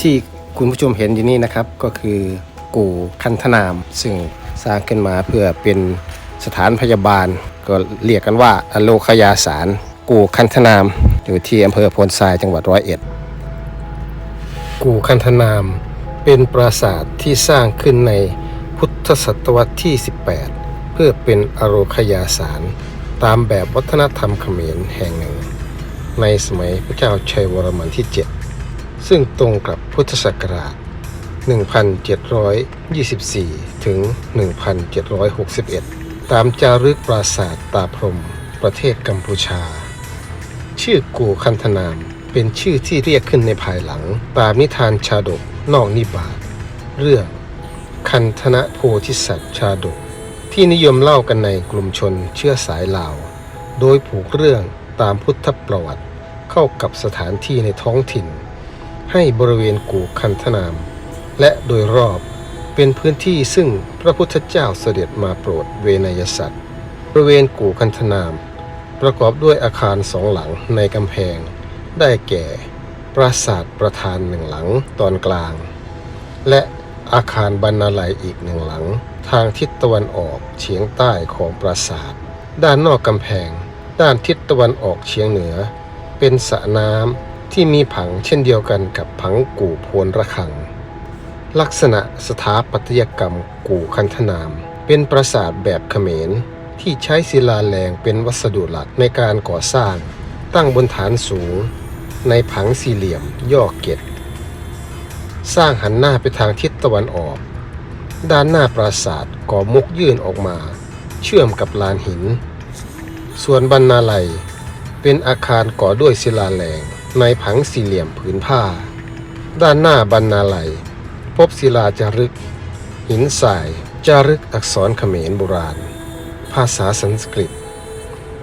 ที่คุณผู้ชมเห็นอยู่นี่นะครับ ก็คือกู่คันธนาม ซึ่งสร้างขึ้นมาเพื่อเป็นสถานพยาบาล ก็เรียกกันว่าอโลคยาสาร กู่คันธนาม อยู่ที่อำเภอโพนทรายจังหวัดร้อยเอ็ด กู่คันธนาม เป็นปราสาทที่สร้างขึ้นในพุทธศตวรรษที่ 18 เพื่อเป็นอโรคยาสาร ตามแบบวัฒนธรรมเขมรแห่งหนึ่ง ในสมัยพระเจ้าชัยวรมันที่ 7 ซึ่งตรงกับพุทธศักราช 1724 ถึง 1761 ตามจารึกปราสาทตาพรมประเทศกัมพูชา ชื่อกูคันธนามเป็นชื่อที่เรียกขึ้นในภายหลัง ตามนิทานชาดกนอกนิบาตเรื่อง คันธนะโพธิสัตว์ชาดก ที่นิยมเล่ากันในกลุ่มชนเชื้อสายลาว โดยผูกเรื่องตามพุทธประวัติเข้ากับสถานที่ในท้องถิ่น ให้บริเวณกูคันธนาม และโดยรอบเป็นพื้นที่ซึ่งพระพุทธเจ้าเสด็จมาโปรดเวนยสัตว์บริเวณกูคันธนาม ประกอบด้วยอาคารสองหลังในกำแพง ได้แก่ ปราสาทประธานหนึ่งหลังตอนกลาง และอาคารบรรณาลัยอีกหนึ่งหลัง ทางทิศตะวันออกเฉียงใต้ของปราสาท ด้านนอกกำแพง ด้านทิศตะวันออกเฉียงเหนือ เป็นสระน้ำ ที่มีผังเช่นเดียวกันกับผังกู่โพนระฆัง ลักษณะสถาปัตยกรรมกู่คันธนาม เป็นปราสาทแบบเขมร ที่ใช้ศิลาแรงเป็นวัสดุหลักในการก่อสร้าง ตั้งบนฐานสูง ในผังสี่เหลี่ยมย่อเกตสร้างหันหน้าไปทางทิศตะวันออก ด้านหน้าปราสาทก่อมุกยื่นออกมา เชื่อมกับลานหิน ส่วนบรรณาลัย เป็นอาคารก่อด้วยศิลาแรง ในผังสี่เหลี่ยมผืนผ้า ด้านหน้าบรรณาลัย พบศิลาจารึก หินทรายจารึกอักษรเขมรโบราณ ภาษาสันสกฤต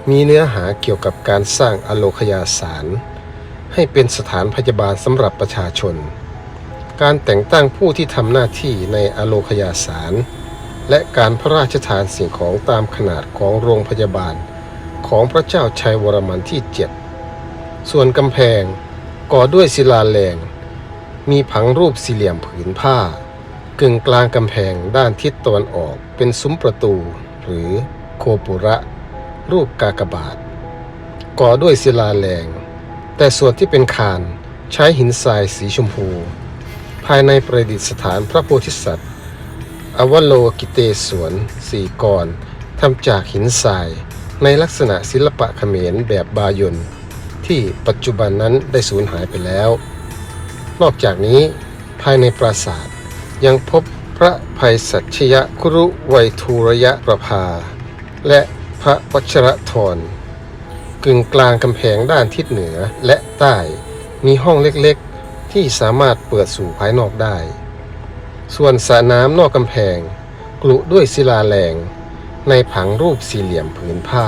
มีเนื้อหาเกี่ยวกับการสร้างอโลคยาสาร ให้เป็นสถานพยาบาลสำหรับประชาชน การแต่งตั้งผู้ที่ทำหน้าที่ในอโลคยาสาร และการพระราชทานสิ่งของตามขนาดของโรงพยาบาลของพระเจ้าชัยวรมันที่ 7 ส่วนกำแพงก่อด้วยศิลาแรง มีผังรูปสี่เหลี่ยมผืนผ้า กึ่งกลางกำแพงด้านทิศตะวันออกเป็นซุ้มประตู หรือโคปุระ รูปกากบาท ก่อด้วยศิลาแรง แต่ส่วนที่เป็นคานใช้หินทรายสีชมพู ภายในประดิษฐานพระโพธิสัตว์ อวโลกิเตศวนสี่กรทำจากหินทราย ในลักษณะศิลปะเขมรแบบบายน ที่ปัจจุบันนั้นได้สูญหายไปแล้ว นอกจากนี้ภายในปราสาทยังพบพระภัยสัชยครุไวยทูรยะประภา และพระวัชรทรกึ่งกลางกำแพงด้านทิศเหนือและใต้มีห้องเล็กๆ ที่สามารถเปิดสู่ภายนอกได้ ส่วนสระน้ำนอกกำแพง กลุด้วยศิลาแรงในผังรูปสี่เหลี่ยมผืนผ้า